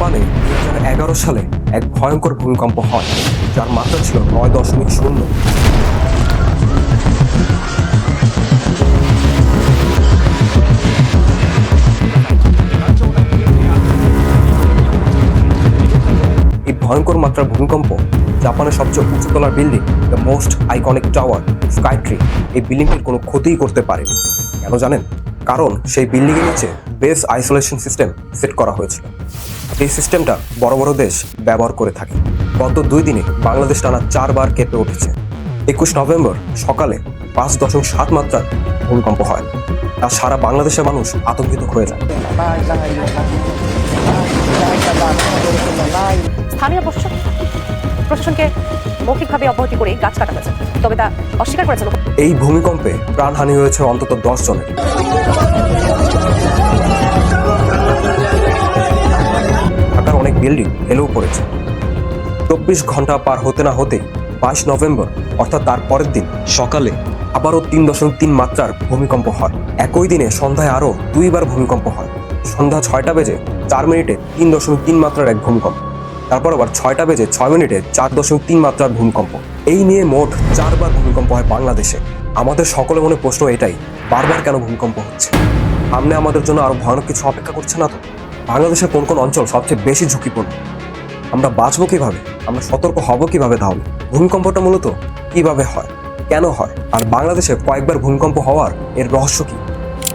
জাপানে দুই হাজার এগারো সালে এক ভয়ঙ্কর ভূমিকম্প হয়, যার মাত্রা ছিল নয় দশমিক শূন্য। এই ভয়ঙ্কর মাত্রার ভূমিকম্প জাপানের সবচেয়ে উঁচুতলার building, the most iconic tower Skytree এই বিল্ডিংটির কোনো ক্ষতিই করতে পারে কেন জানেন? কারণ সেই বিল্ডিংয়ের নিচে বেস আইসোলেশন সিস্টেম সেট করা হয়েছিল। এই সিস্টেমটা বড় বড় দেশ ব্যবহার করে থাকে। গত দুই দিনে বাংলাদেশ টানা চারবার কেঁপে উঠেছে। একুশ নভেম্বর সকালে পাঁচ দশমিক সাত মাত্রার ভূমিকম্প হয়। আর সারা বাংলাদেশের মানুষ আতঙ্কিত হয়ে যায়। স্থানীয় প্রশাসন প্রশাসনকে মৌখিকভাবে অব্যাহতি করে গাছ কাটা হয়েছে। তবে তা অস্বীকার করেছে এই ভূমিকম্পে প্রাণহানি হয়েছে অন্তত দশ জনের। বিল্ডিং হেলেও পড়েছে। চব্বিশ ঘণ্টা পার হতে না হতে বাইশ নভেম্বর, অর্থাৎ তার পরের দিন সকালে আবারও তিন দশমিক তিন মাত্রার ভূমিকম্প হয়। একই দিনে সন্ধ্যায় আরও দুইবার ভূমিকম্প হয়। সন্ধ্যা ছয়টা বেজে চার মিনিটে তিন দশমিক তিন মাত্রার এক ভূমিকম্প। তারপর আবার ছয়টা বেজে ছয় মিনিটে চার দশমিক তিন মাত্রার ভূমিকম্প। এই নিয়ে মোট চারবার ভূমিকম্প হয় বাংলাদেশে। আমাদের সকলের মনে প্রশ্ন এটাই, বারবার কেন ভূমিকম্প হচ্ছে? সামনে আমাদের জন্য আরও ভয়ানক কিছু অপেক্ষা করছে না তো? বাংলাদেশের কোন কোন অঞ্চল সবচেয়ে বেশি ঝুঁকিপূর্ণ? আমরা বাঁচবো কীভাবে? আমরা সতর্ক হব কীভাবে তাহলে? ভূমিকম্পটা মূলত কীভাবে হয়? কেন হয়? আর বাংলাদেশে কয়েকবার ভূমিকম্প হওয়ার এর রহস্য কি?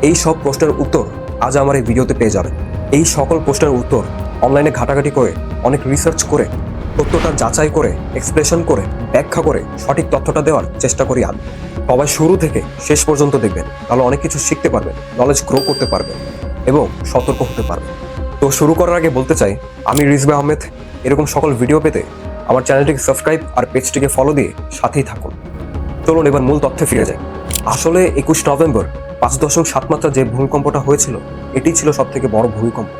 এই সব প্রশ্নের উত্তর আজ আমার এই ভিডিওতে পেয়ে যাবেন। এই সকল প্রশ্নের উত্তর অনলাইনে ঘাটাঘাটি করে, অনেক রিসার্চ করে, তথ্যটা যাচাই করে এক্সপ্রেশন করে, ব্যাখ্যা করে, সঠিক তথ্যটা দেওয়ার চেষ্টা করি আমি। সবাই শুরু থেকে শেষ পর্যন্ত দেখবেন, তাহলে অনেক কিছু শিখতে পারবেন নলেজ গ্রো করতে পারবেন এবং সতর্ক হতে পারবেন। তো শুরু করার আগে বলতে চাই, আমি রিজবে আহমেদ। এরকম সকল ভিডিও পেতে আমার চ্যানেলটিকে সাবস্ক্রাইব আর পেজটিকে ফলো দিয়ে সাথেই থাকুন। চলুন এবার মূল তথ্যে ফিরে যাই। আসলে একুশ নভেম্বর পাঁচ দশমিক সাত মাত্রা যে ভূমিকম্পটা হয়েছিল, এটি ছিল সব থেকে বড় ভূমিকম্প,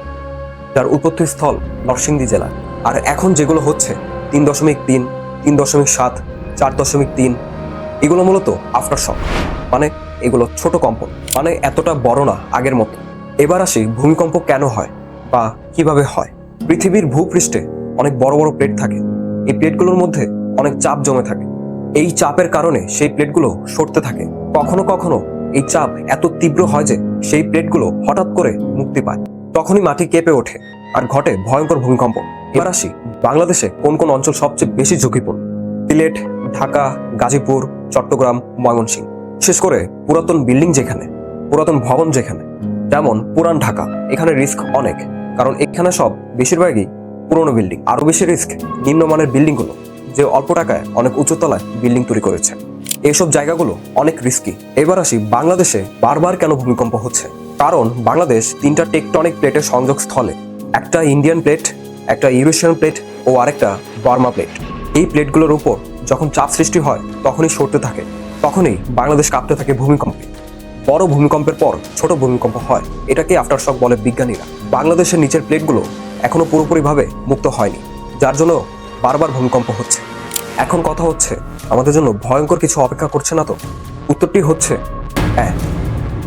যার উৎপত্তি স্থল নরসিংদী জেলা। আর এখন যেগুলো হচ্ছে, তিন দশমিক তিন তিন দশমিক সাত, চার দশমিক তিন, এগুলো মূলত আফটার শক মানে এগুলো ছোট কম্পন মানে এতটা বড় না আগের মতো। এবার আসি ভূমিকম্প কেন হয়? বা কীভাবে হয়? পৃথিবীর ভূপৃষ্ঠে অনেক বড় বড় প্লেট থাকে। এই প্লেটগুলোর মধ্যে অনেক চাপ জমে থাকে। এই চাপের কারণে সেই প্লেটগুলো সরতে থাকে। কখনো কখনো এই চাপ এত তীব্র হয় যে সেই প্লেটগুলো হঠাৎ করে মুক্তি পায়। তখনই মাটি কেঁপে ওঠে আর ঘটে ভয়ঙ্কর ভূমিকম্প। এবার আসি বাংলাদেশে কোন কোন অঞ্চল সবচেয়ে বেশি ঝুঁকিপূর্ণ? সিলেট, ঢাকা, গাজীপুর, চট্টগ্রাম, ময়মনসিংহ। বিশেষ করে পুরাতন বিল্ডিং যেখানে, পুরাতন ভবন যেখানে। যেমন পুরান ঢাকা, এখানে রিস্ক অনেক, কারণ এখানে সব বেশিরভাগই পুরনো বিল্ডিং আরও বেশি রিস্ক নিম্নমানের বিল্ডিংগুলো, যে অল্প টাকায় অনেক উচ্চতলায় বিল্ডিং তৈরি করেছে। এইসব জায়গাগুলো অনেক রিস্কি এবার আসি বাংলাদেশে বারবার কেন ভূমিকম্প হচ্ছে? কারণ বাংলাদেশ তিনটা টেকটনিক প্লেটের সংযোগ স্থলে একটা ইন্ডিয়ান প্লেট, একটা ইউরেশিয়ান প্লেট ও আরেকটা বার্মা প্লেট। এই প্লেটগুলোর উপর যখন চাপ সৃষ্টি হয়, তখনই সরতে থাকে, তখনই বাংলাদেশ কাঁপতে থাকে ভূমিকম্পে। বড় ভূমিকম্পের পর ছোট ভূমিকম্প হয়। এটাকে আফটার শক বলে বিজ্ঞানীরা। বাংলাদেশের নিচের প্লেটগুলো এখনও পুরোপুরিভাবে মুক্ত হয়নি, যার জন্য বারবার ভূমিকম্প হচ্ছে। এখন কথা হচ্ছে, আমাদের জন্য ভয়ঙ্কর কিছু অপেক্ষা করছে না তো? উত্তরটি হচ্ছে হ্যাঁ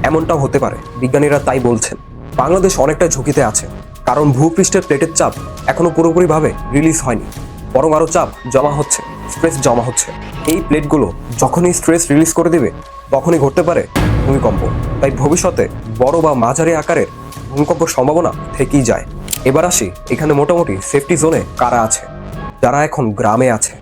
এমনটাও হতে পারে, বিজ্ঞানীরা তাই বলছেন। বাংলাদেশ অনেকটা ঝুঁকিতে আছে, কারণ ভূপৃষ্ঠের প্লেটের চাপ এখনও পুরোপুরিভাবে রিলিজ হয়নি, বরং আরও চাপ জমা হচ্ছে স্ট্রেস জমা হচ্ছে। এই প্লেটগুলো যখনই স্ট্রেস রিলিজ করে দেবে, তখনই ঘটতে পারে ভূমিকম্প। তাই ভবিষ্যতে বড় বা মাঝারি আকারের ভূমিকম্পের সম্ভাবনা থেকেই যায়। এবার আসি এখানে মোটামুটি সেফটি জোনে কারা আছে, যারা এখন গ্রামে আছে।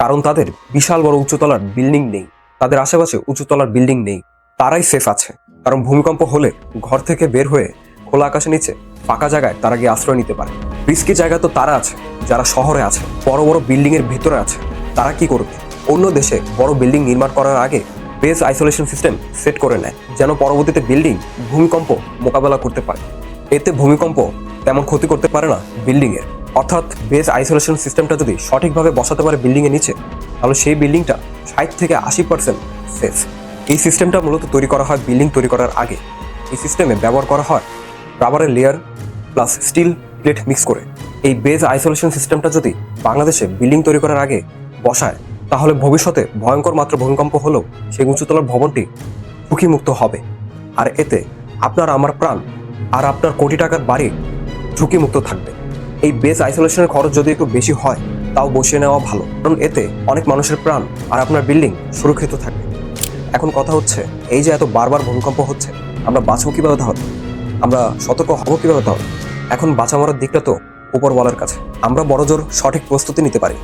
কারণ তাদের বিশাল বড় উঁচুতলার বিল্ডিং নেই, তাদের আশেপাশে উঁচুতলার বিল্ডিং নেই, তারাই সেফ আছে। কারণ ভূমিকম্প হলে ঘর থেকে বের হয়ে খোলা আকাশের নিচে ফাঁকা জায়গায় তারা গিয়ে আশ্রয় নিতে পারে। রিস্কি জায়গা তো তারা আছে, যারা শহরে আছে, বড় বড় বিল্ডিং এর ভিতরে আছে, তারা কি করবে? অন্য দেশে বড় বিল্ডিং নির্মাণ করার আগে বেস আইসোলেশন সিস্টেম সেট করে নেয়, যেন পরবর্তীতে বিল্ডিং ভূমিকম্প মোকাবেলা করতে পারে। এতে ভূমিকম্প তেমন ক্ষতি করতে পারে না বিল্ডিং এর অর্থাৎ বেস আইসোলেশন সিস্টেমটা যদি সঠিকভাবে বসাতে পারে বিল্ডিং এর নিচে, তাহলে সেই বিল্ডিংটা ষাট থেকে আশি পার্সেন্ট সেফ। এই সিস্টেমটা মূলত তৈরি করা হয় বিল্ডিং তৈরি করার আগে। এই সিস্টেমে ব্যবহার করা হয় রাবারের layer plus steel plate mix করে। এই বেজ আইসোলেশন সিস্টেমটা যদি বাংলাদেশে বিল্ডিং তৈরি করার আগে বসায় তাহলে ভবিষ্যতে ভয়ঙ্কর মাত্র ভূমিকম্প হলেও সেই উঁচুতলার ভবনটি ঝুঁকিমুক্ত হবে। আর এতে আপনার আমার প্রাণ আর আপনার কোটি টাকার বাড়ি ঝুঁকিমুক্ত থাকবে। এই বেস আইসোলেশনের খরচ যদি একটু বেশি হয়, তাও বসিয়ে নেওয়া ভালো। কারণ এতে অনেক মানুষের প্রাণ আর আপনার বিল্ডিং সুরক্ষিত থাকবে। এখন কথা হচ্ছে, এই যে এত বারবার ভূমিকম্প হচ্ছে, আমরা বাঁচবো কীভাবে তাহলে? আমরা সতর্ক হব কীভাবে তাহলে? এখন বাঁচা মরার দিকটা তো উপরওয়ালার কাছে। আমরা বড়জোর সঠিক প্রস্তুতি নিতে পারি।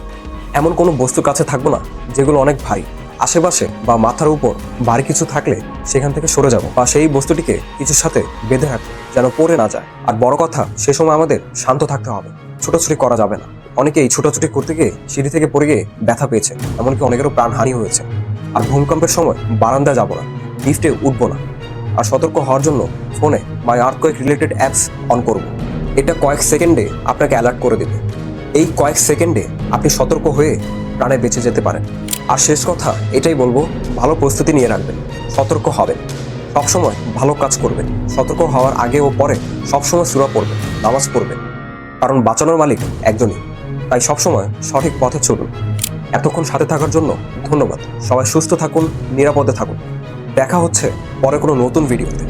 এমন কোনো বস্তুর কাছে থাকব না, যেগুলো অনেক ভারী। আশেপাশে বা মাথার উপর ভারী কিছু থাকলে সেখান থেকে সরে যাব বা সেই বস্তুটিকে কিছুর সাথে বেঁধে রাখব, যেন পড়ে না যায়। আর বড় কথা, সে সময় আমাদের শান্ত থাকতে হবে। ছোটাছুটি করা যাবে না। অনেকে এই ছোটাছুটি করতে গিয়ে সিঁড়ি থেকে পড়ে গিয়ে ব্যথা পেয়েছে, এমনকি অনেকেরও প্রাণহানি হয়েছে। আর ভূমিকম্পের সময় বারান্দা যাব না, লিফটে উঠবো না। আর সতর্ক হওয়ার জন্য ফোনে my earthquake related apps on করব। এটা কয়েক সেকেন্ডে আপনাকে অ্যালার্ট করে দেবে। এই কয়েক সেকেন্ডে আপনি সতর্ক হয়ে প্রাণে বেঁচে যেতে পারেন। আর শেষ কথা, এটাই বলব, ভালো প্রস্তুতি নিয়ে রাখবেন। সতর্ক হবেন। সবসময় ভালো কাজ করবেন। সতর্ক হওয়ার আগে ও পরে সবসময় সুরা পড়বেন, নামাজ পড়বেন। কারণ বাঁচানোর মালিক একজনই। তাই সবসময় সঠিক পথে চলুন। এতক্ষণ সাথে থাকার জন্য ধন্যবাদ। সবাই সুস্থ থাকুন, নিরাপদে থাকুন। দেখা হচ্ছে পরে কোনো নতুন ভিডিওতে।